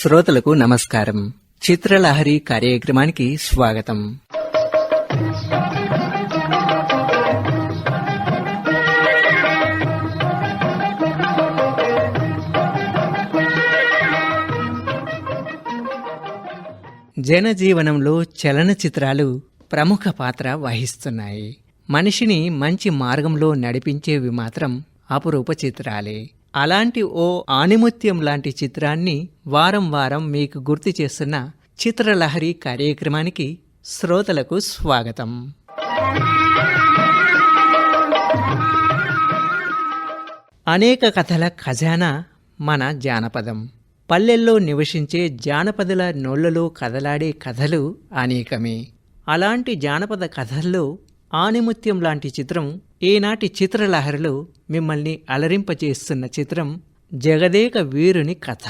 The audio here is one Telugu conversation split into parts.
శ్రోతలకు నమస్కారం. చిత్రలహరి కార్యక్రమానికి స్వాగతం. జనజీవనంలో చలనచిత్రాలు ప్రముఖ పాత్ర వహిస్తున్నాయి. మనిషిని మంచి మార్గంలో నడిపించేవి మాత్రం అపురూప చిత్రాలే. అలాంటి ఓ ఆణిముత్యం లాంటి చిత్రాన్ని వారం వారం మీకు గుర్తు చేస్తున్న చిత్రలహరి కార్యక్రమానికి శ్రోతలకు స్వాగతం. అనేక కథల ఖజానా మన జానపదం. పల్లెల్లో నివసించే జానపదుల నోళ్ళలో కదలాడే కథలు అనేకమే. అలాంటి జానపద కథల్లో ఆనిముత్యం లాంటి చిత్రం ఈనాటి చిత్రలహరిలో మిమ్మల్ని అలరింపచేస్తున్న చిత్రం జగదేక వీరుని కథ.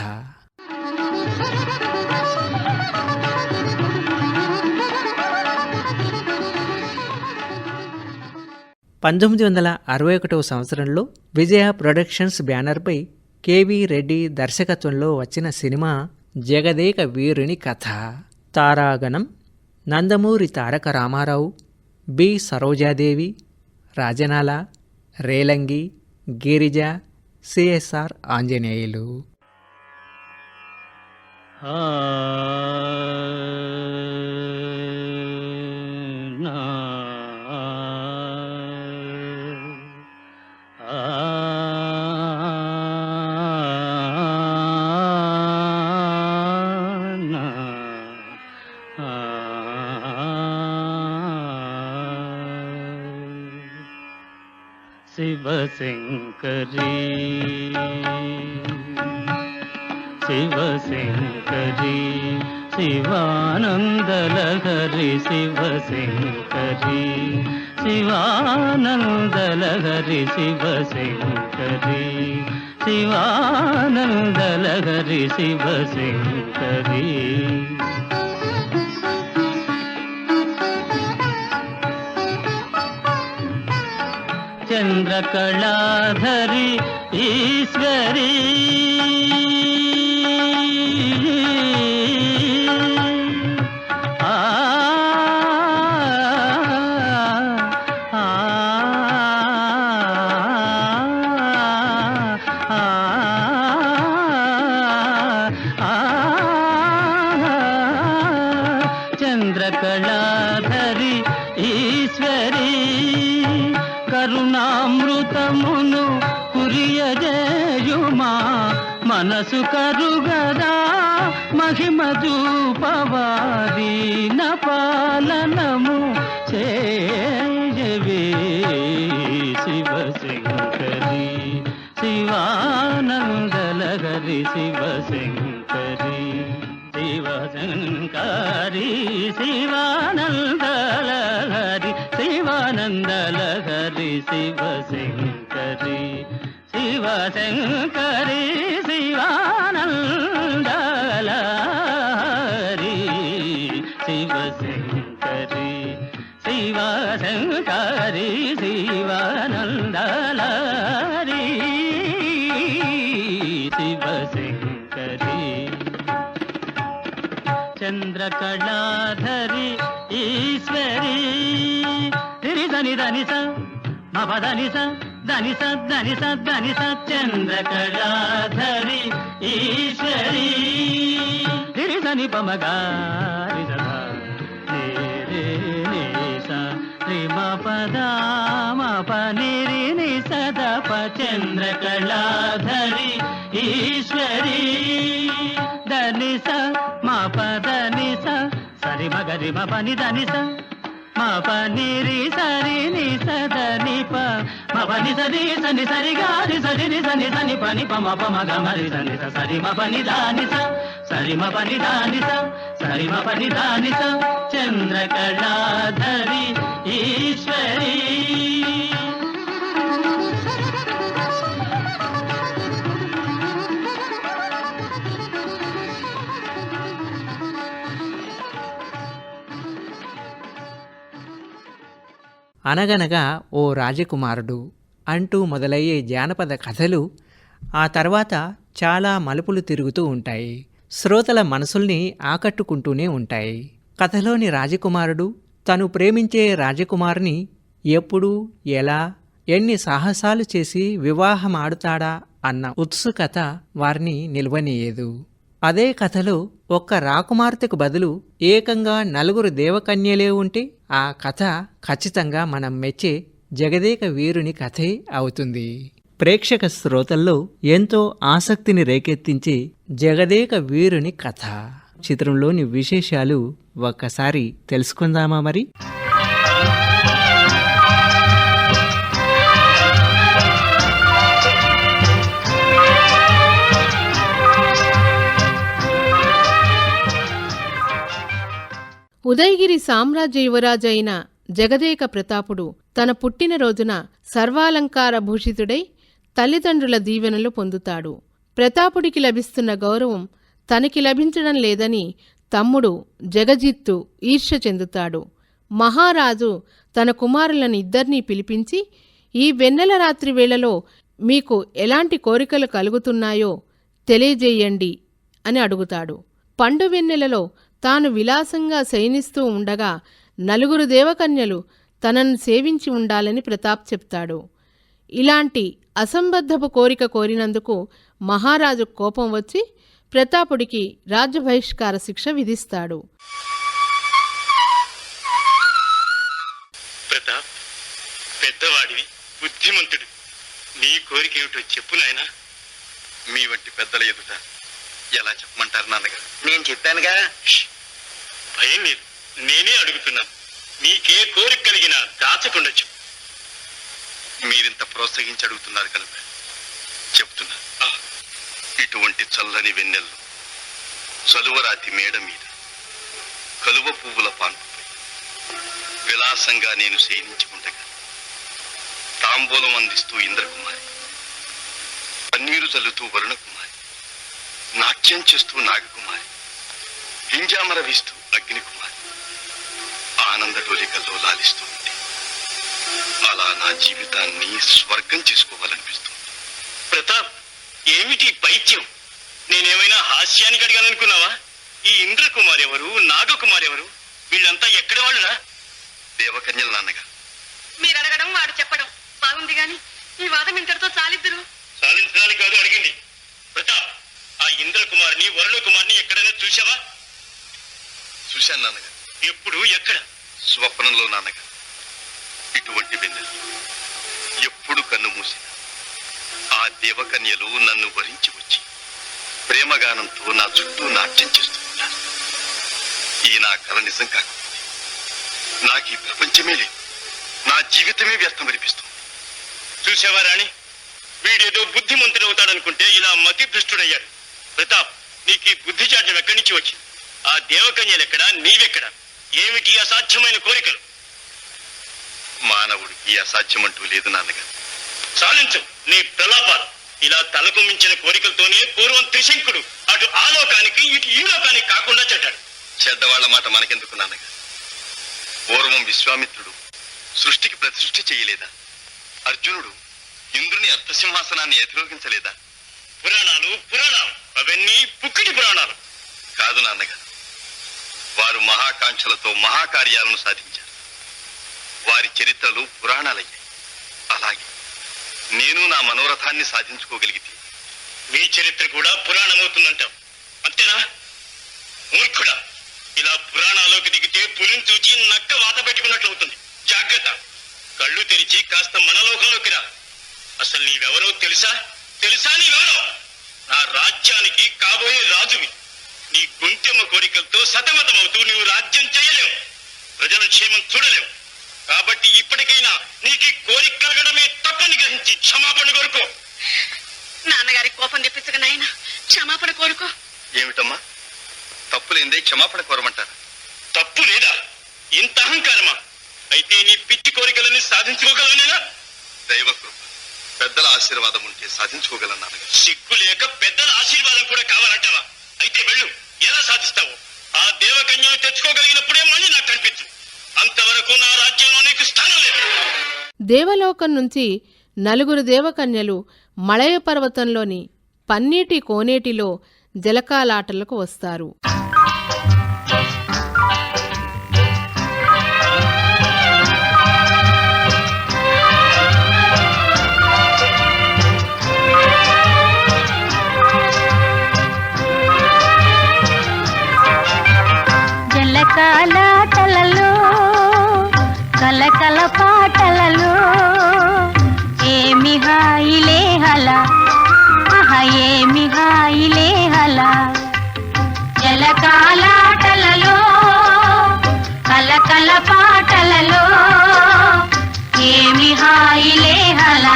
పంతొమ్మిది వందల అరవై ఒకటవ సంవత్సరంలో విజయ ప్రొడక్షన్స్ బ్యానర్పై కెవి రెడ్డి దర్శకత్వంలో వచ్చిన సినిమా జగదేక వీరుని కథ. తారాగణం నందమూరి తారక రామారావు బి. సరోజాదేవి రాజనాల రేలంగి గిరిజ సిఎస్ఆర్ ఆంజనేయులు. ఆ शिवशङ्करी। शिवशङ्करी शिवानन्दलहरि शिवशङ्करी शिवानन्दलहरि शिवशङ्करी शिवानन्दलहरि शिवशङ्करी। చంద్రకళాధరి ఈశ్వరీ. చేయవే శివశంకరి శివానందలహరి శివశంకరి శివశంకరి శివానందలహరి శివానందలహరి శివశంకరి శివశంకరి శివానంద శివశంకరి శివానందలహరి శివశంకరి. చంద్రకళాధరి ఈశ్వరి. తిరి దని దని స మప దని స దని స దని స దని చంద్రకళాధరి ఈశ్వరీ. తిరి దని పమగారి నిరి ని సదప చంద్రకళాధరి ఈశ్వరీ. దని స మా పదని స సరి మగరి మా పని దని స మా పనిరి సరి ని సదని ప మా పని సరి సని సరిగా రి సరి రి సని సని పని పమ పమ గమరి సని సరి మా పని దాని సరిమ సరి మ పని దాని స పని దాని చంద్రకళాధరి ఈశ్వరి. అనగనగా ఓ రాజకుమారుడు అంటూ మొదలయ్యే జానపద కథలు ఆ తర్వాత చాలా మలుపులు తిరుగుతూ ఉంటాయి. శ్రోతల మనసుల్ని ఆకట్టుకుంటూనే ఉంటాయి. కథలోని రాజకుమారుడు తను ప్రేమించే రాజకుమారిని ఎప్పుడు ఎలా ఎన్ని సాహసాలు చేసి వివాహం ఆడుతాడా అన్న ఉత్సుకత వారిని నిల్వనీయదు. అదే కథలో ఒక్క రాకుమార్తెకు బదులు ఏకంగా నలుగురు దేవకన్యలే ఉంటే ఆ కథ ఖచ్చితంగా మనం మెచ్చే జగదేక వీరుని కథే అవుతుంది. ప్రేక్షక శ్రోతల్లో ఎంతో ఆసక్తిని రేకెత్తించే జగదేక వీరుని కథ. చిత్రంలోని విశేషాలు ఒక్కసారి తెలుసుకుందామా మరి? ఉదయగిరి సామ్రాజ్య యువరాజు అయిన జగదేక ప్రతాపుడు తన పుట్టినరోజున సర్వాలంకార భూషితుడై తల్లిదండ్రుల దీవెనలు పొందుతాడు. ప్రతాపుడికి లభిస్తున్న గౌరవం తనకి లభించడం లేదని తమ్ముడు జగజిత్తు ఈర్ష్య చెందుతాడు. మహారాజు తన కుమారులను ఇద్దరినీ పిలిపించి ఈ వెన్నెల రాత్రి వేళలో మీకు ఎలాంటి కోరికలు కలుగుతున్నాయో తెలియజేయండి అని అడుగుతాడు. పండు వెన్నెలలో తాను విలాసంగా శయనిస్తూ ఉండగా నలుగురు దేవకన్యలు తనను సేవించి ఉండాలని ప్రతాప్ చెప్తాడు. ఇలాంటి అసంబద్ధపు కోరిక కోరినందుకు మహారాజు కోపం వచ్చి ప్రతాపుడికి రాజ్యబహిష్కార శిక్ష విధిస్తాడు. ప్రతాప్ పెద్దవాడివి బుద్ధిమంతుడు. నీ కోరిక ఏమిటో చెప్పు నాయనా. మీ వంటి పెద్దల ఎదుట ఎలా చెప్పమంటారు నాన్నగారు? నేను చెప్పానుగా. భయం లేదు. నేనే అడుగుతున్నాను నీకే కోరిక కలిగినా దాచకుండా చెప్పు. మీరింత ప్రోత్సహించి అడుగుతున్నారు కనుక చెప్తున్నా. ఇటువంటి చల్లని వెన్నెల్లో చలువరాతి మేడ మీద కలువ పువ్వుల పాన్పుపై విలాసంగా నేను శయనించి ఉండగా తాంబూలం అందిస్తూ ఇంద్రకుమారి పన్నీరు చల్లుతూ వరుణకుమారి నాట్యం చేస్తూ నాగకుమారి గింజామరవిస్తూ అగ్నికుమారి ఆనంద డోలికల్లో లాలిస్తూ అలా నా జీవితాన్ని స్వర్గం చేసుకోవాలనిపిస్తుంది. ప్రతాప్ ఏమిటి పైత్యం? నేనేమైనా హాస్యానికి అడిగాననుకున్నావా ఈ ఇంద్రకుమార్ ఎవరు నాగకుమార్ ఎవరు వీళ్ళంతా ఎక్కడి వాళ్ళురా? దేవకన్యల నాన్నగా. మీరు అడగడం వాడు చెప్పడం బాగుంది గాని ఈ వాదం ఇంతటితో చాలిద్దురు. సాధించడానికి కాదు అడిగింది. ప్రతాప్ ఆ ఇంద్రకుమార్ని వరుణ కుమార్ని ఎక్కడైనా చూసావా చూశాను నాన్నగారు. ఎప్పుడు ఎక్కడ? స్వప్నంలో నాన్నగారు. ఇటువంటి వెన్నెలు. ఎప్పుడు కన్ను మూసిన ఆ దేవకన్యలు నన్ను వరించి వచ్చి ప్రేమగానంతో నా చుట్టూ నాట్యం చేస్తూ ఉన్నారు. ఈ నా కల నిజం కాకపోతే నాకు ఈ ప్రపంచమే లేదు. నా జీవితమే వ్యర్థమనిపిస్తుంది చూసావా రాణి? వీడేదో బుద్ధిమంతుడు అవుతాడనుకుంటే ఇలా మతి భ్రష్టుడయ్యాడు ప్రతాప్ నీకు ఈ బుద్ధి చాటం ఎక్కడి నుంచి వచ్చింది? ఆ దేవకన్యలెక్కడ? నీవెక్కడా? ఏమిటి అసాధ్యమైన కోరికలు? మానవుడికి అసాధ్యమంటూ లేదు నాన్నగారు. సాధించు నీ ప్రలాపాలు. ఇలా తలకు మించిన కోరికలతోనే పూర్వం త్రిశంకుడు అటు ఆ లోకానికి ఇటు ఈ లోకానికి కాకుండా చెడ్డాడు. చెడ్డవాళ్ళ మాట మనకెందుకు నాన్నగారు? పూర్వం విశ్వామిత్రుడు సృష్టికి ప్రతిసృష్టి చేయలేదా? అర్జునుడు ఇంద్రుని అర్థసింహాసనాన్ని అధిరోహించలేదా? పురాణాలు పురాణాలు. అవన్నీ పుక్కిటి పురాణాలు. కాదు నాన్నగారు. వారు మహాకాంక్షలతో మహాకార్యాలను సాధించారు. వారి చరిత్రలు పురాణాలయ్యాయి. అలాగే నేను నా మనోరథాన్ని సాధించుకోగలిగితే మీ చరిత్ర కూడా పురాణమవుతుందంటావు. అంతేనా? మూర్ఖుడా ఇలా పురాణాల్లోకి దిగితే పులిని చూచి నక్క వాత పెట్టుకున్నట్లు అవుతుంది. జాగ్రత్త. కళ్ళు తెరిచి కాస్త మనలోకంలోకి రా. అసలు నీవెవరో తెలుసా? తెలుసా నీవెవరో? నా రాజ్యానికి కాబోయే రాజువి. నీ గుంటెమ్మ కోరికలతో సతమతమవుతూ నువ్వు రాజ్యం చేయలేవు. ప్రజల క్షేమం చూడలేవు. కాబట్టి ఇప్పటికైనా నీకు కోరిక కలగడమే తప్పని గ్రహించు క్షమాపణ కోరుకో. నాన్నగారి కోపం తెప్పించక నాయన క్షమాపణ కోరుకో. ఏమిటమ్మా? తప్పులేందే క్షమాపణ కోరమంటారు. తప్పు లేదా? ఇంత అహంకారమా? అయితే నీ పిచ్చి కోరికలని సాధించుకోగలనేనా దైవకృప పెద్దల ఆశీర్వాదం ఉంటే సాధించుకోగలను నాన్నగారు. సిగ్గు లేక పెద్దల ఆశీర్వాదం కూడా కావాలంటావా? అయితే వెళ్ళు ఎలా సాధిస్తావు? ఆ దేవకన్యను తెచ్చుకోగలిగినప్పుడే మళ్ళీ నాకు కనిపించు. అంతవరకు నా రాజ్యంలో నీకు స్థానం లేదు. దేవలోకం నుంచి నలుగురు దేవకన్యలు మళయ పర్వతంలోని పన్నీటి కోనేటిలో జలకాలాటలకు వస్తారు. జలకాలాటలలో కలకల పాటలలో ఏమి హాయిలే హల ఆహ ఏమి హాయిలే హల జలకాలాటలలో కలకల పాటలలో ఏమి హాయిలే హల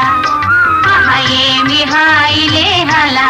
ఆహ ఏమి హాయిలే హలా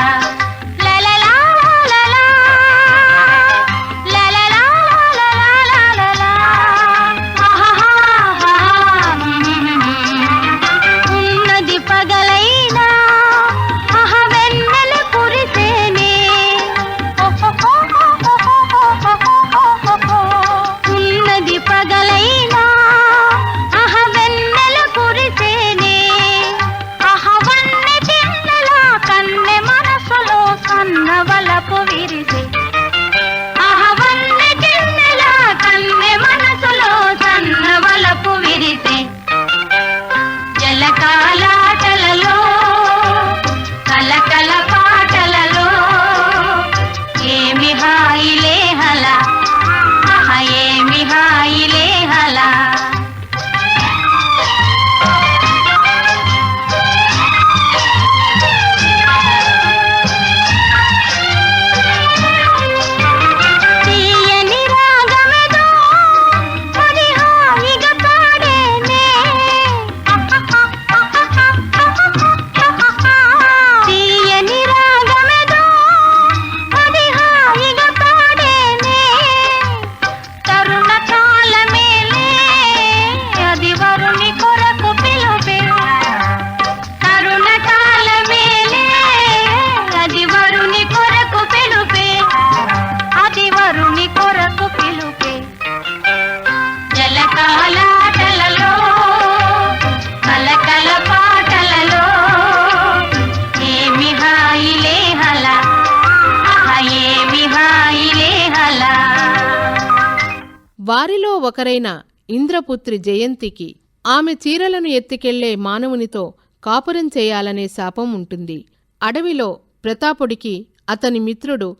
వారిలో ఒకరైన ఇంద్రపుత్రి జయంతికి ఆమె చీరలను ఎత్తికెళ్ళే మానవునితో కాపురం చేయాలనే శాపం ఉంటుంది. అడవిలో ప్రతాపుడికి అతని మిత్రుడు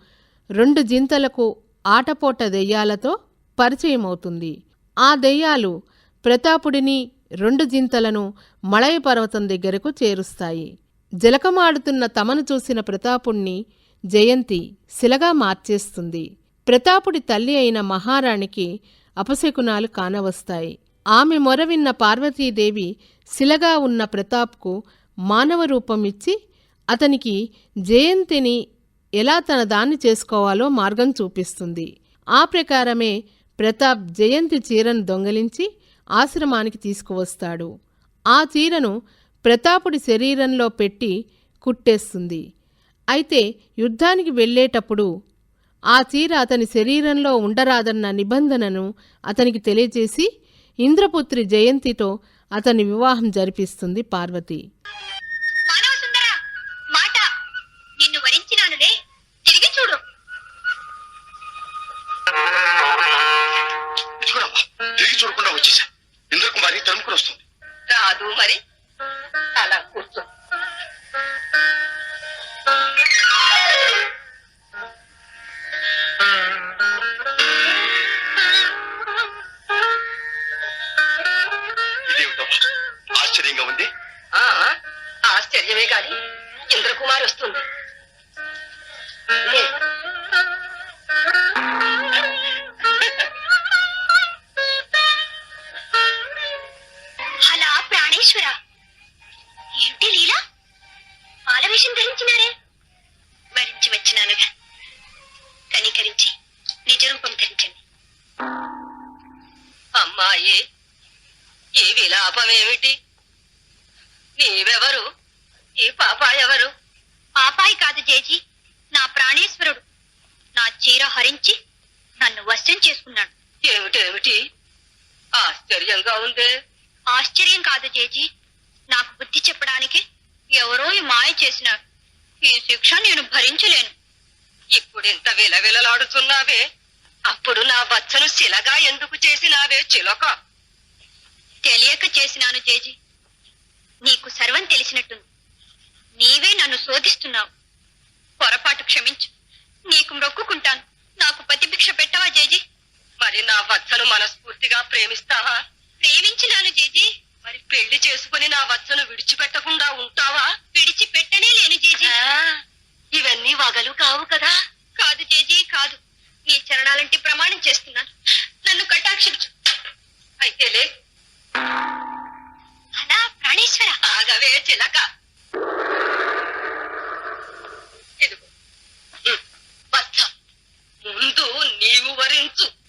రెండు జింతలకు ఆటపోట దెయ్యాలతో పరిచయమవుతుంది. ఆ దెయ్యాలు ప్రతాపుడిని రెండు జింతలను మళయ పర్వతం దగ్గరకు చేరుస్తాయి. జలకమాడుతున్న తమను చూసిన ప్రతాపుణ్ణి జయంతి శిలగా మార్చేస్తుంది. ప్రతాపుడి తల్లి అయిన మహారాణికి అపశకునాలు కానవస్తాయి. ఆమె మొర విన్న పార్వతీదేవి శిలగా ఉన్న ప్రతాప్కు మానవ రూపమిచ్చి అతనికి జయంతిని ఎలా తన దాన్ని చేసుకోవాలో మార్గం చూపిస్తుంది. ఆ ప్రకారమే ప్రతాప్ జయంతి చీరను దొంగలించి ఆశ్రమానికి తీసుకువస్తాడు. ఆ చీరను ప్రతాపుడి శరీరంలో పెట్టి కుట్టేస్తుంది. అయితే యుద్ధానికి వెళ్ళేటప్పుడు ఆ చీర అతని శరీరంలో ఉండరాదన్న నిబంధనను అతనికి తెలియజేసి ఇంద్రపుత్రి జయంతితో అతని వివాహం జరిపిస్తుంది పార్వతి. మానవ సుందర మాట నిన్ను వరించినానులే. తిరిగి చూడు. ఇదిగోనమ్మా తిరిగి చూడకుండా వచ్చేసా. ఇంద్రకుమారి తరుముకుని వస్తుంది. రాదు మరి. ఉందే ఆశ్చర్యం కాదు జేజీ. నాకు బుద్ధి చెప్పడానికి ఎవరో ఈ మాయ చేసినారు. ఈ శిక్ష నేను భరించలేను. ఇప్పుడు ఇంత విలవిలలాడుతున్నావే అప్పుడు నా బచ్చను శిలగా ఎందుకు చేసినావే చిలక? తెలియక చేసినాను జేజీ. నీకు సర్వం తెలిసినట్టుంది. నీవే నన్ను శోధిస్తున్నావు. పొరపాటు క్షమించు. నీకు మొక్కుకుంటాను. నాకు ప్రతిభిక్ష పెట్టవా జేజీ? మరి నా వత్సను మనస్ఫూర్తిగా ప్రేమిస్తావా? ప్రేమించినాను జేజీ. మరి పెళ్ళి చేసుకుని నా వత్సను విడిచిపెట్టకుండా ఉంటావా? విడిచిపెట్టనే లేను జేజీ. ఇవన్నీ వగలు కావు కదా. కాదు జేజీ కాదు. నీ చరణాలంటే ప్రమాణం చేస్తున్నాను. నన్ను కటాక్షించు. అయితే లే. అలా ప్రాణేశ్వర. ఆగవే చిలక. ఇదిగో. ముందు నీవు వరించు.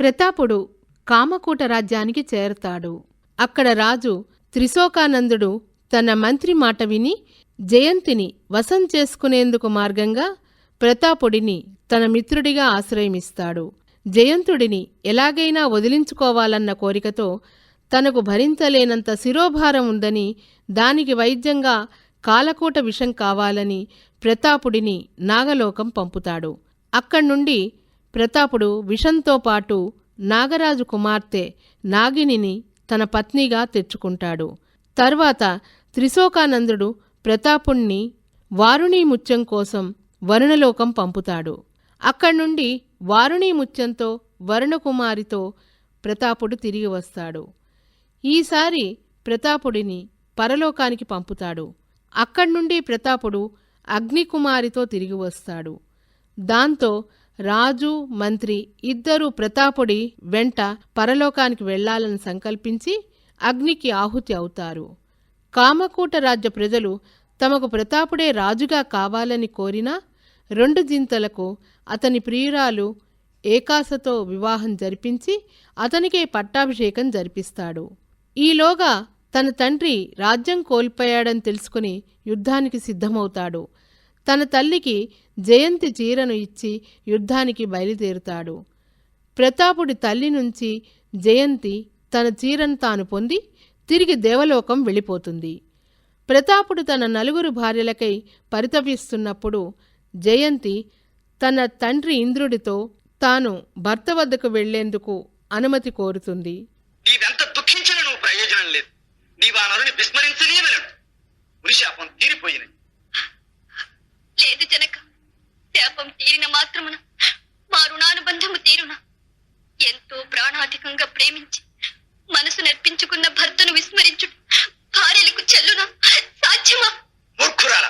ప్రతాపుడు కామకూట రాజ్యానికి చేరతాడు. అక్కడ రాజు త్రిశోకానందుడు తన మంత్రి మాట విని జయంతిని వశం చేసుకునేందుకు మార్గంగా ప్రతాపుడిని తన మిత్రుడిగా ఆశ్రయమిస్తాడు. జయంతుడిని ఎలాగైనా వదిలించుకోవాలన్న కోరికతో తనకు భరించలేనంత శిరోభారం ఉందని దానికి వైద్యంగా కాలకూట విషం కావాలని ప్రతాపుడిని నాగలోకం పంపుతాడు. అక్కడ్నుండి ప్రతాపుడు విషంతో పాటు నాగరాజు కుమార్తె నాగినిని తన పత్నిగా తెచ్చుకుంటాడు. తర్వాత త్రిశోకానందుడు ప్రతాపుణ్ణి వారుణీ ముత్యం కోసం వరుణలోకం పంపుతాడు. అక్కడ్నుండి వారుణీ ముత్యంతో వరుణకుమారితో ప్రతాపుడు తిరిగి వస్తాడు. ఈసారి ప్రతాపుడిని పరలోకానికి పంపుతాడు. అక్కడ్నుండి ప్రతాపుడు అగ్నికుమారితో తిరిగి వస్తాడు. దాంతో రాజు మంత్రి ఇద్దరూ ప్రతాపుడి వెంట పరలోకానికి వెళ్ళాలని సంకల్పించి అగ్నికి ఆహుతి అవుతారు. కామకూట రాజ్య ప్రజలు తమకు ప్రతాపుడే రాజుగా కావాలని కోరినా రెండు జింతలకు అతని ప్రియురాలు ఏకాసతో వివాహం జరిపించి అతనికే పట్టాభిషేకం జరిపిస్తాడు. ఈలోగా తన తండ్రి రాజ్యం కోల్పోయాడని తెలుసుకుని యుద్ధానికి సిద్ధమవుతాడు. తన తల్లికి జయంతి చీరను ఇచ్చి యుద్ధానికి బయలుదేరుతాడు. ప్రతాపుడి తల్లి నుంచి జయంతి తన చీరను తాను పొంది తిరిగి దేవలోకం వెళ్ళిపోతుంది. ప్రతాపుడు తన నలుగురు భార్యలకై పరితపిస్తున్నప్పుడు జయంతి తన తండ్రి ఇంద్రుడితో తాను భర్త వద్దకు వెళ్ళేందుకు అనుమతి కోరుతుంది. నీవెంత దుఃఖించిన నువ్వు ప్రయోజనం లేదు. నీవు ఆ నరుని తీరిపోయినది. లేదు జనక. శాపం తీరిన మాత్రమున మా రుణానుబంధము తీరున ఎంతో ప్రాణాధికంగా ప్రేమించి మనసు నర్పించుకున్న భర్తను విస్మరించుట భార్యలకు చెల్లునా సాధ్యమా? మూర్ఖురాల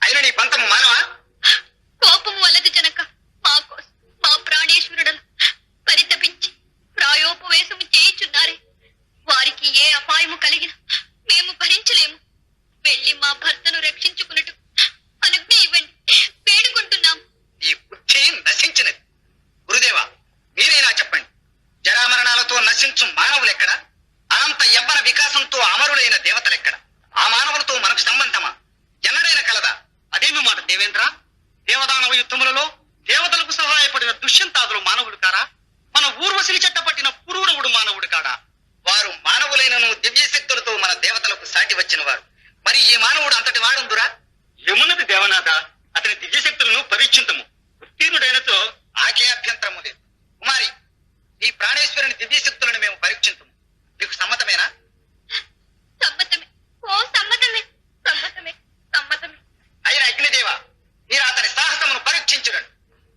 అయిన నీ మానవా? కోపం వలదు జనక. మా కోసం మా ప్రాణేశ్వరుడను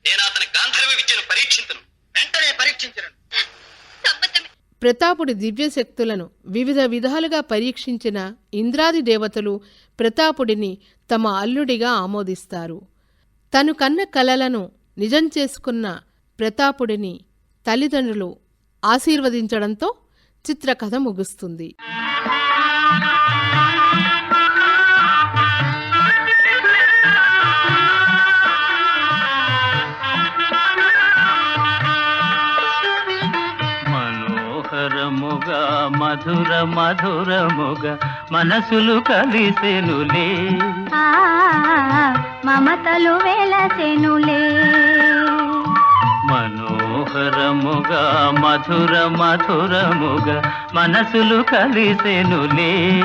నేను అతని గాంధర్వ విద్యను పరీక్షించును. వెంటనే పరీక్షించురను సమ్మతమే ప్రతాపుడి దివ్యశక్తులను వివిధ విధాలుగా పరీక్షించిన ఇంద్రాది దేవతలు ప్రతాపుడిని తమ అల్లుడిగా ఆమోదిస్తారు. తను కన్న కలలను నిజం చేసుకున్న ప్రతాపుడిని తల్లిదండ్రులు ఆశీర్వదించడంతో చిత్రకథ ముగుస్తుంది. మధుర మధురముగ మనసులు కలిసెనులే. మమతలు వెలసెనులే. మనోహరముగా మధుర మధురముగ మనసులు కలిసెనులే.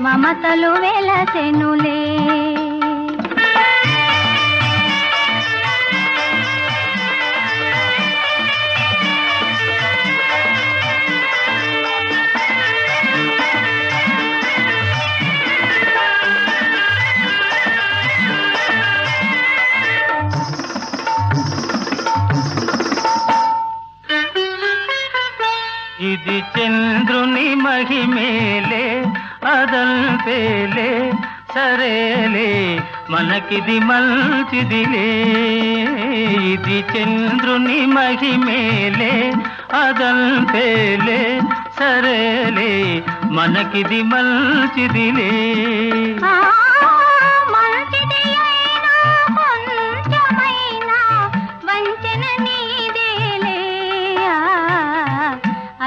మమతలు వెలసెనులే. చంద్రుని మహిమేలే అదల్పేలే సరేలే మనకిది మంచిదిలే. ఇది చంద్రుని మహిమేలే అదల్పేలే సరేలే మనకిది మంచిదిలే.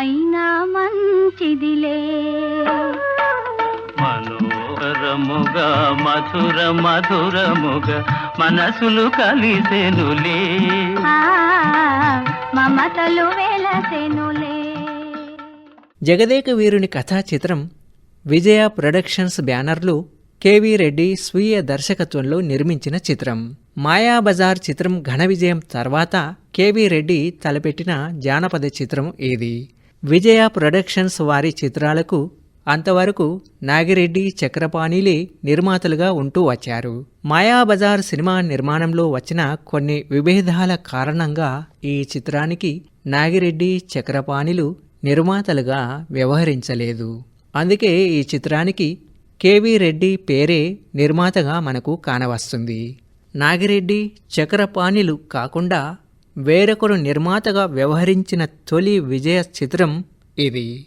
అయినా మంచిదిలే. మనోహరముగా మధుర మధురముగా మనసులు కలిసెనులే. మమతలు వెలసెనులే. జగదేక వీరుని కథా చిత్రం విజయ ప్రొడక్షన్స్ బ్యానర్లు కెవి రెడ్డి స్వీయ దర్శకత్వంలో నిర్మించిన చిత్రం. మాయాబజార్ చిత్రం ఘన విజయం తర్వాత కెవి రెడ్డి తలపెట్టిన జానపద చిత్రం ఇది విజయ ప్రొడక్షన్స్ వారి చిత్రాలకు అంతవరకు నాగిరెడ్డి చక్రపాణిలే నిర్మాతలుగా ఉంటూ వచ్చారు. మాయాబజార్ సినిమా నిర్మాణంలో వచ్చిన కొన్ని విభేదాల కారణంగా ఈ చిత్రానికి నాగిరెడ్డి చక్రపాణిలు నిర్మాతలుగా వ్యవహరించలేదు. అందుకే ఈ చిత్రానికి కేవి రెడ్డి పేరే నిర్మాతగా మనకు కానవస్తుంది. నాగిరెడ్డి చక్రపాణిలు కాకుండా వేరొకరు నిర్మాతగా వ్యవహరించిన తొలి విజయ చిత్రం ఇది.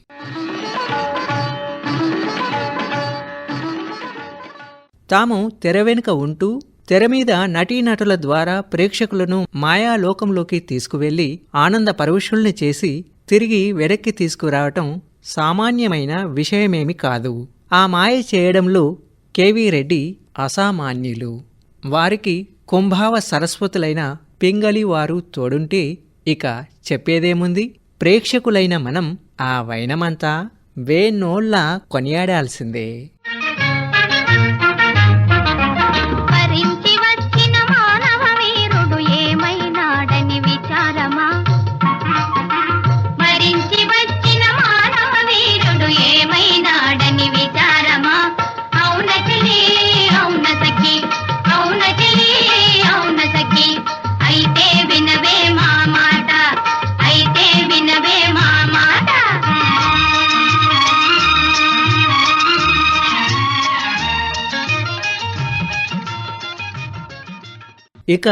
తాము తెర వెనుక ఉంటూ తెర మీద నటీనటుల ద్వారా ప్రేక్షకులను మాయాలోకంలోకి తీసుకువెళ్ళి ఆనంద పరవశుల్ని చేసి తిరిగి వెనక్కి తీసుకురావటం సామాన్యమైన విషయమేమి కాదు. ఆ మాయ చేయడంలో కెవి రెడ్డి అసామాన్యులు. వారికి కుంభావ సరస్వతులైన పింగళి వారు తోడుంటే ఇక చెప్పేదేముంది? ప్రేక్షకులైన మనం ఆ వైనమంతా వేనోళ్ళ కొనియాడాల్సిందే. ఇక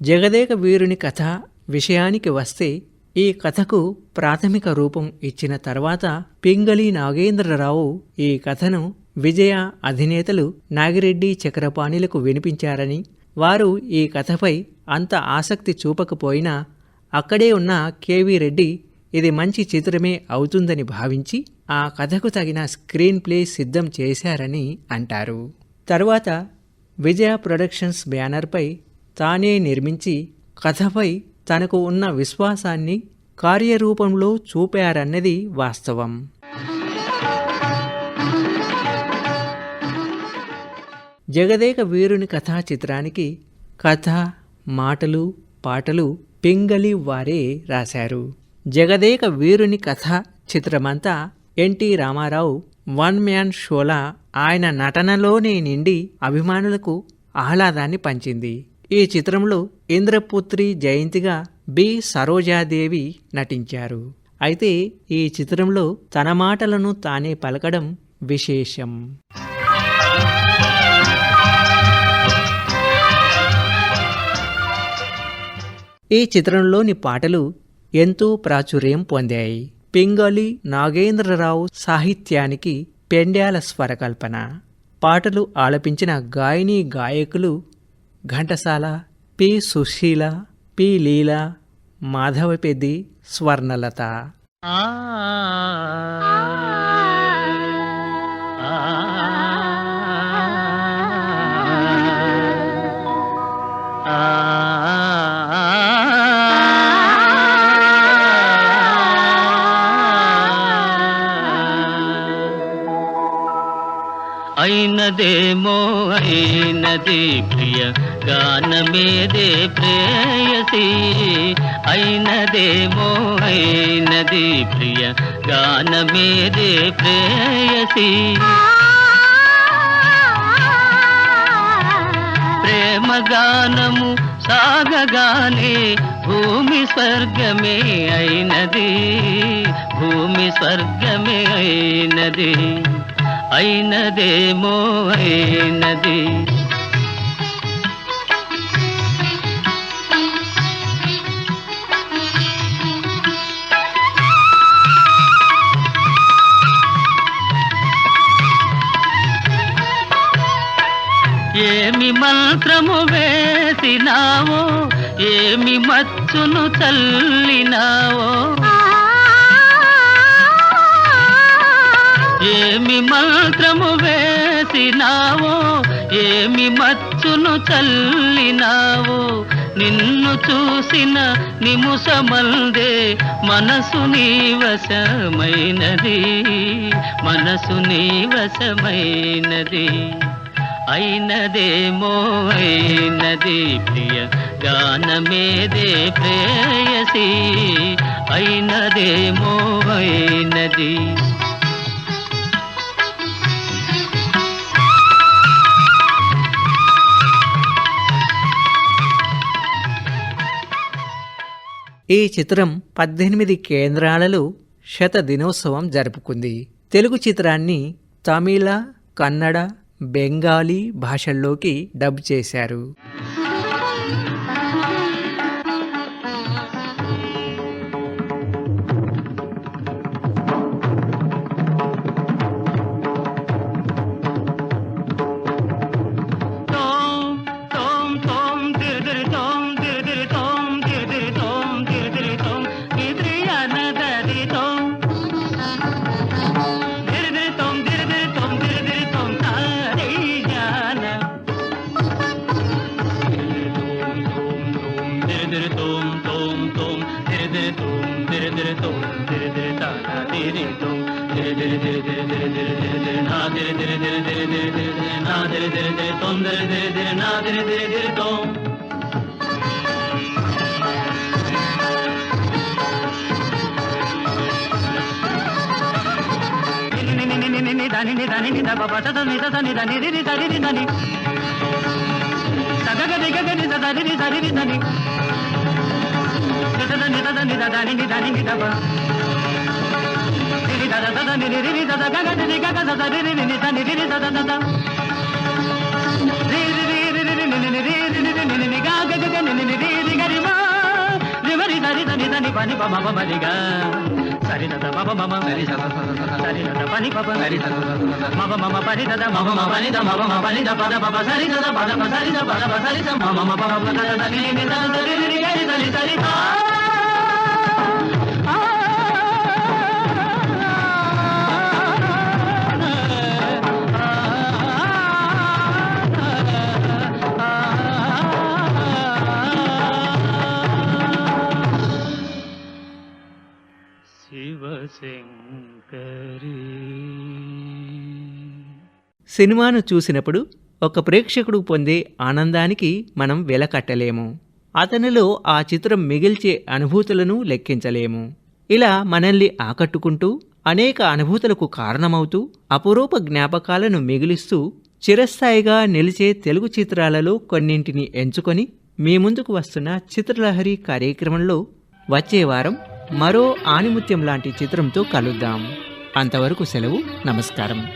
జగదేక వీరుని కథ విషయానికి వస్తే ఈ కథకు ప్రాథమిక రూపం ఇచ్చిన తర్వాత పింగళి నాగేంద్రరావు ఈ కథను విజయ అధినేతలు నాగిరెడ్డి చక్రపాణిలకు వినిపించారని వారు ఈ కథపై అంత ఆసక్తి చూపకపోయినా అక్కడే ఉన్న కేవీ రెడ్డి ఇది మంచి చిత్రమే అవుతుందని భావించి ఆ కథకు తగిన స్క్రీన్ ప్లే సిద్ధం చేశారని అంటారు. తర్వాత విజయ ప్రొడక్షన్స్ బ్యానర్పై తానే నిర్మించి కథపై తనకు ఉన్న విశ్వాసాన్ని కార్యరూపంలో చూపారన్నది వాస్తవం. జగదేక వీరుని కథా చిత్రానికి కథ మాటలు పాటలు పింగళి వారే రాశారు. జగదేక వీరుని కథ చిత్రమంతా ఎన్టీ రామారావు వన్ మ్యాన్ షోలా ఆయన నటనలోనే నిండి అభిమానులకు ఆహ్లాదాన్ని పంచింది. ఈ చిత్రంలో ఇంద్రపుత్రి జయంతిగా బి. సరోజాదేవి నటించారు. అయితే ఈ చిత్రంలో తన మాటలను తానే పలకడం విశేషం. ఈ చిత్రంలోని పాటలు ఎంతో ప్రాచుర్యం పొందాయి. పింగళి నాగేంద్రరావు సాహిత్యానికి పెండ్యాల స్వరకల్పన. పాటలు ఆలపించిన గాయని గాయకులు ఘంటసాల పి సుశీల పి లీల మాధవపెద్ది స్వర్ణలత అయినదేమో అయినది ప్రియ గానమేదే ప్రేయసి అయినదేమో అయినది ప్రియ గానమేదే ప్రేయసి. ప్రేమ గానము సాగగానే భూమి స్వర్గమే అయినది భూమి స్వర్గమే అయినది అయినదేమో అయినది మంత్రము వేసినావో ఏమి మచ్చును చల్లినావో. ఏమి మంత్రము వేసినావో ఏమి మచ్చును చల్లినావో. నిన్ను చూసిన నిముషమల్దే మనసు నీ వశమైనది మనసు నీ వశమైనది అయినదేమో అయినది ప్రియ గానమేదే ప్రేయసి. అయినదేమో అయినది ఈ చిత్రం పద్దెనిమిది కేంద్రాలలో శత దినోత్సవం జరుపుకుంది. తెలుగు చిత్రాన్ని తమిళ కన్నడ బెంగాలీ భాషల్లోకి డబ్ చేశారు. ద ని ద ని రి రి ద రి రి ద ని ద గ గ ని గ గ ని ద ద రి రి ద రి రి ద ని ని ద ద ని ద ద ని ద ద ని ని ద ని ని ద బ రి రి ద ద ద ద ని రి రి రి ద ద గ గ ని రి గ గ ద ద రి రి ని ని ద ని రి రి ద ద ద ద రి రి రి రి రి రి ని ని ని రి రి రి రి ని ని ని గ గ గ గ ని ని ని రి రి గ రి మా రి మ రి ద రి ద ని ద సరి సరి సరి సరి సినిమాను చూసినప్పుడు ఒక ప్రేక్షకుడు పొందే ఆనందానికి మనం వెలకట్టలేము అతనిలో ఆ చిత్రం మిగిల్చే అనుభూతులను లెక్కించలేము. ఇలా మనల్ని ఆకట్టుకుంటూ అనేక అనుభూతులకు కారణమవుతూ అపురూప జ్ఞాపకాలను మిగిలిస్తూ చిరస్థాయిగా నిలిచే తెలుగు చిత్రాలలో కొన్నింటిని ఎంచుకొని మీ ముందుకు వస్తున్న చిత్రలహరి కార్యక్రమంలో వచ్చే వారం మరో ఆణిముత్యం లాంటి చిత్రంతో కలుద్దాం. అంతవరకు సెలవు నమస్కారం.